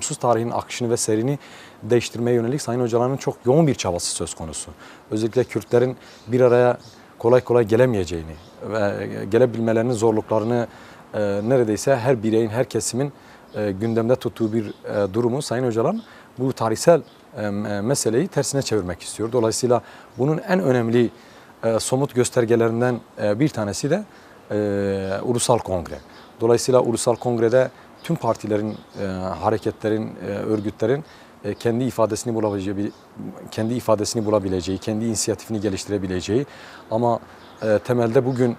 olumsuz tarihin akışını ve serini değiştirmeye yönelik Sayın Hocaların çok yoğun bir çabası söz konusu. Özellikle Kürtlerin bir araya kolay kolay gelemeyeceğini ve gelebilmelerinin zorluklarını e, neredeyse her bireyin, her kesimin e, gündemde tuttuğu bir e, durumu Sayın Hocaların bu tarihsel e, meseleyi tersine çevirmek istiyor. Dolayısıyla bunun en önemli e, somut göstergelerinden e, bir tanesi de e, Ulusal Kongre. Dolayısıyla Ulusal Kongre'de tüm partilerin, e, hareketlerin, e, örgütlerin e, kendi ifadesini bulabileceği, kendi ifadesini bulabileceği, kendi inisiyatifini geliştirebileceği ama e, temelde bugün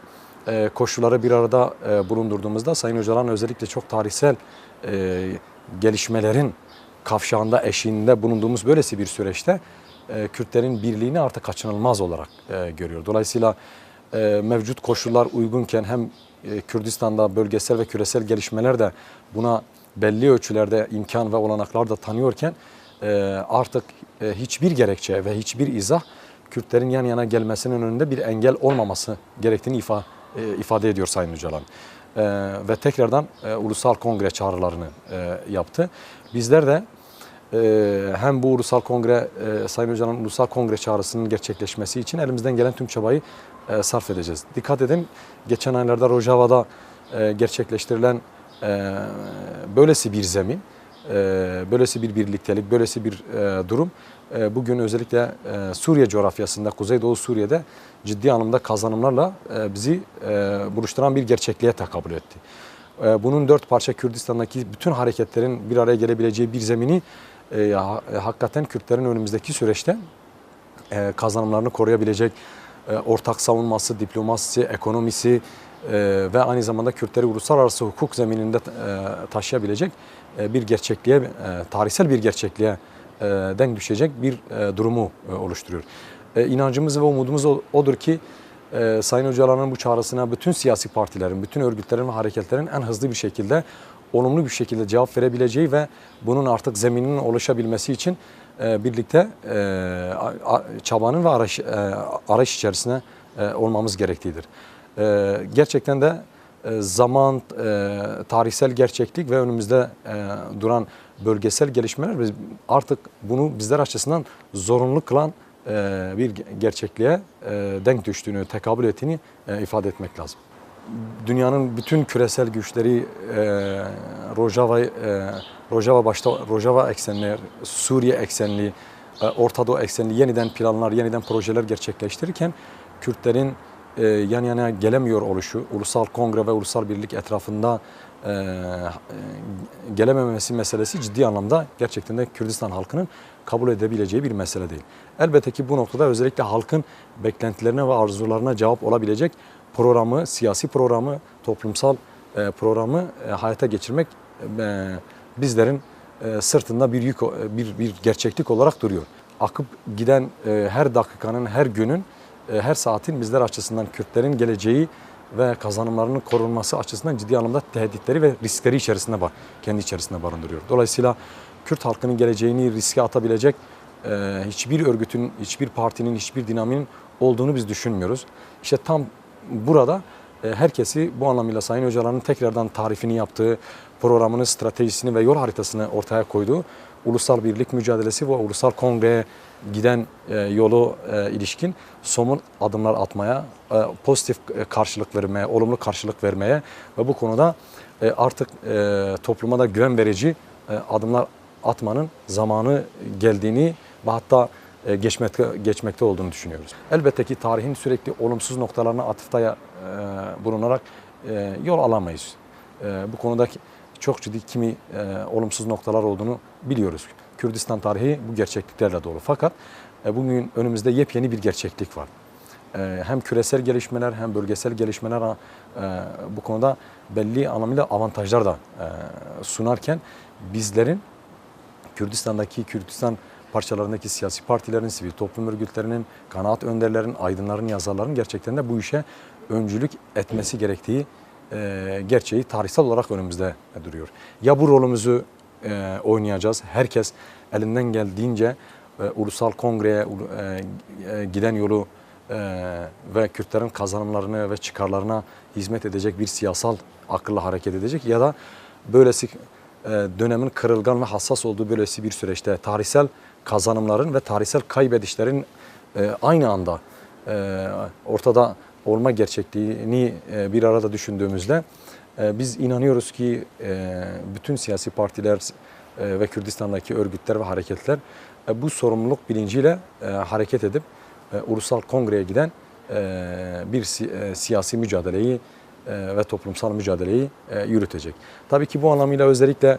e, koşulları bir arada e, bulundurduğumuzda Sayın Hocaların özellikle çok tarihsel e, gelişmelerin kavşağında, eşiğinde bulunduğumuz böylesi bir süreçte e, Kürtlerin birliğini artık kaçınılmaz olarak e, görüyor. Dolayısıyla e, mevcut koşullar uygunken hem e, Kürdistan'da bölgesel ve küresel gelişmeler de buna belli ölçülerde imkan ve olanaklar da tanıyorken e, artık e, hiçbir gerekçe ve hiçbir izah Kürtlerin yan yana gelmesinin önünde bir engel olmaması gerektiğini ifa, ifade ediyor Sayın Öcalan. Ve tekrardan ulusal kongre çağrılarını yaptı. Bizler de hem bu ulusal kongre, Sayın Hoca'nın ulusal kongre çağrısının gerçekleşmesi için elimizden gelen tüm çabayı e, sarf edeceğiz. Dikkat edin, geçen aylarda Rojava'da e, gerçekleştirilen e, böylesi bir zemin, e, böylesi bir birliktelik, böylesi bir e, durum e, bugün özellikle e, Suriye coğrafyasında, Kuzeydoğu Suriye'de ciddi anlamda kazanımlarla e, bizi e, buluşturan bir gerçekliğe tekabül etti. E, bunun dört parça Kürdistan'daki bütün hareketlerin bir araya gelebileceği bir zemini e, e, hakikaten Kürtlerin önümüzdeki süreçte e, kazanımlarını koruyabilecek ortak savunması, diplomasisi, ekonomisi e, ve aynı zamanda Kürtleri uluslararası hukuk zemininde e, taşıyabilecek e, bir gerçekliğe, e, tarihsel bir gerçekliğe e, denk düşecek bir e, durumu e, oluşturuyor. E, inancımız ve umudumuz odur ki e, Sayın Öcalan'ın bu çağrısına bütün siyasi partilerin, bütün örgütlerin ve hareketlerin en hızlı bir şekilde, olumlu bir şekilde cevap verebileceği ve bunun artık zemininin oluşabilmesi için e, birlikte e, a- a- çabanın ve arayış, e, arayış içerisine e, olmamız gerektiğidir. E, gerçekten de e, zaman, e, tarihsel gerçeklik ve önümüzde e, duran bölgesel gelişmeler artık bunu bizler açısından zorunlu kılan e, bir gerçekliğe e, denk düştüğünü, tekabül ettiğini e, ifade etmek lazım. Dünyanın bütün küresel güçleri e, Rojava, e, Rojava başta Rojava eksenli, Suriye eksenli, e, Orta eksenli yeniden planlar, yeniden projeler gerçekleştirirken Kürtlerin e, yan yana gelemiyor oluşu, ulusal kongre ve ulusal birlik etrafında e, e, gelememesi meselesi ciddi anlamda gerçekten de Kürdistan halkının kabul edebileceği bir mesele değil. Elbette ki bu noktada özellikle halkın beklentilerine ve arzularına cevap olabilecek programı, siyasi programı, toplumsal e, programı e, hayata geçirmek e, bizlerin e, sırtında bir yük, bir, bir gerçeklik olarak duruyor. Akıp giden e, her dakikanın, her günün, e, her saatin bizler açısından Kürtlerin geleceği ve kazanımlarının korunması açısından ciddi anlamda tehditleri ve riskleri içerisinde var, kendi içerisinde barındırıyor. Dolayısıyla Kürt halkının geleceğini riske atabilecek e, hiçbir örgütün, hiçbir partinin, hiçbir dinaminin olduğunu biz düşünmüyoruz. İşte tam burada e, herkesi bu anlamıyla Sayın Hocalar'ın tekrardan tarifini yaptığı, programını, stratejisini ve yol haritasını ortaya koyduğu ulusal birlik mücadelesi ve ulusal kongreye giden e, yolu e, ilişkin somut adımlar atmaya, e, pozitif e, karşılık vermeye, olumlu karşılık vermeye ve bu konuda e, artık e, topluma da güven verici e, adımlar atmanın zamanı geldiğini ve hatta e, geçmekte, geçmekte olduğunu düşünüyoruz. Elbette ki tarihin sürekli olumsuz noktalarına atıfta e, bulunarak e, yol alamayız. E, bu konuda çok ciddi kimi e, olumsuz noktalar olduğunu biliyoruz. Kürdistan tarihi bu gerçekliklerle dolu. Fakat e, bugün önümüzde yepyeni bir gerçeklik var. E, hem küresel gelişmeler hem bölgesel gelişmeler e, bu konuda belli anlamıyla avantajlar da e, sunarken bizlerin Kürdistan'daki Kürdistan parçalarındaki siyasi partilerin, sivil toplum örgütlerinin, kanaat önderlerin, aydınların, yazarların gerçekten de bu işe öncülük etmesi gerektiği e, gerçeği tarihsel olarak önümüzde duruyor. Ya bu rolümüzü e, oynayacağız, herkes elinden geldiğince e, ulusal kongreye e, e, giden yolu e, ve Kürtlerin kazanımlarını ve çıkarlarına hizmet edecek bir siyasal akılla hareket edecek ya da böylesi e, dönemin kırılgan ve hassas olduğu böylesi bir süreçte tarihsel kazanımların ve tarihsel kaybedişlerin e, aynı anda e, ortada olma gerçekliğini e, bir arada düşündüğümüzde biz inanıyoruz ki bütün siyasi partiler ve Kürdistan'daki örgütler ve hareketler bu sorumluluk bilinciyle hareket edip e, ulusal kongreye giden bir si- siyasi mücadeleyi ve toplumsal mücadeleyi yürütecek. Tabii ki bu anlamıyla özellikle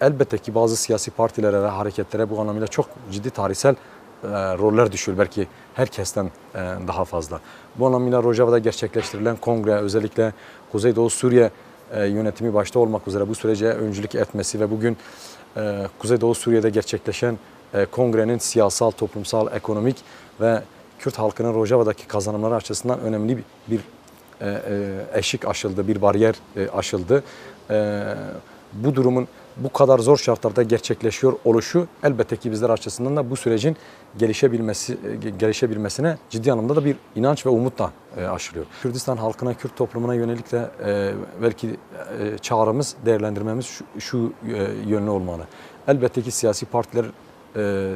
elbette ki bazı siyasi partilere ve hareketlere bu anlamıyla çok ciddi tarihsel e, roller düşüyor. Belki herkesten e, daha fazla. Bu anlamıyla Rojava'da gerçekleştirilen kongre özellikle Kuzeydoğu Suriye e, yönetimi başta olmak üzere bu sürece öncülük etmesi ve bugün e, Kuzeydoğu Suriye'de gerçekleşen e, kongrenin siyasal, toplumsal, ekonomik ve Kürt halkının Rojava'daki kazanımları açısından önemli bir, e, e, eşik aşıldı, bir bariyer e, aşıldı. E, bu durumun bu kadar zor şartlarda gerçekleşiyor oluşu elbette ki bizler açısından da bu sürecin gelişebilmesi e, gelişebilmesine ciddi anlamda da bir inanç ve umutla e, aşılıyor. Kürdistan halkına, Kürt toplumuna yönelik de e, belki e, çağrımız, değerlendirmemiz şu, şu e, yönlü olmalı. Elbette ki siyasi partiler,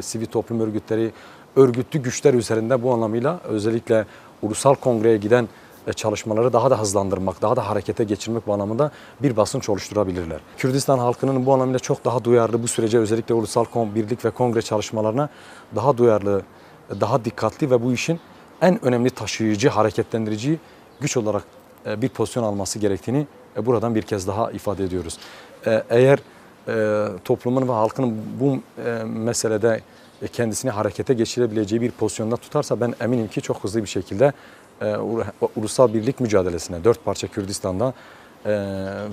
sivil toplum örgütleri, örgütlü güçler üzerinde bu anlamıyla özellikle ulusal kongreye giden çalışmaları daha da hızlandırmak, daha da harekete geçirmek bu anlamında bir basınç oluşturabilirler. Kürdistan halkının bu anlamıyla çok daha duyarlı bu sürece özellikle ulusal birlik ve kongre çalışmalarına daha duyarlı, daha dikkatli ve bu işin en önemli taşıyıcı, hareketlendirici güç olarak e, bir pozisyon alması gerektiğini e, buradan bir kez daha ifade ediyoruz. E, Eğer e, toplumun ve halkın bu e, meselede e, kendisini harekete geçirebileceği bir pozisyonda tutarsa ben eminim ki çok hızlı bir şekilde e, ulusal birlik mücadelesine, dört parça Kürdistan'da e,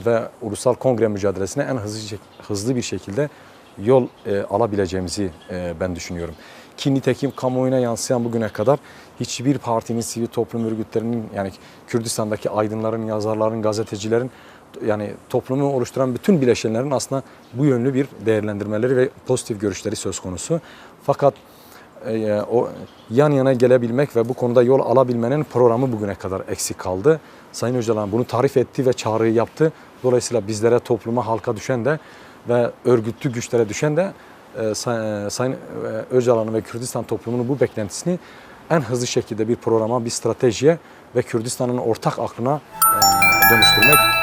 ve ulusal kongre mücadelesine en hızlı hızlı bir şekilde yol e, alabileceğimizi e, ben düşünüyorum. Ki nitekim kamuoyuna yansıyan bugüne kadar hiçbir partinin, sivil toplum örgütlerinin yani Kürdistan'daki aydınların, yazarların, gazetecilerin yani toplumu oluşturan bütün bileşenlerin aslında bu yönlü bir değerlendirmeleri ve pozitif görüşleri söz konusu. Fakat e, o yan yana gelebilmek ve bu konuda yol alabilmenin programı bugüne kadar eksik kaldı. Sayın Öcalan bunu tarif etti ve çağrıyı yaptı. Dolayısıyla bizlere, topluma, halka düşen de ve örgütlü güçlere düşen de e, Say- e, Sayın e, ve Kürdistan toplumunun bu beklentisini en hızlı şekilde bir programa, bir stratejiye ve Kürdistan'ın ortak aklına e, dönüştürmek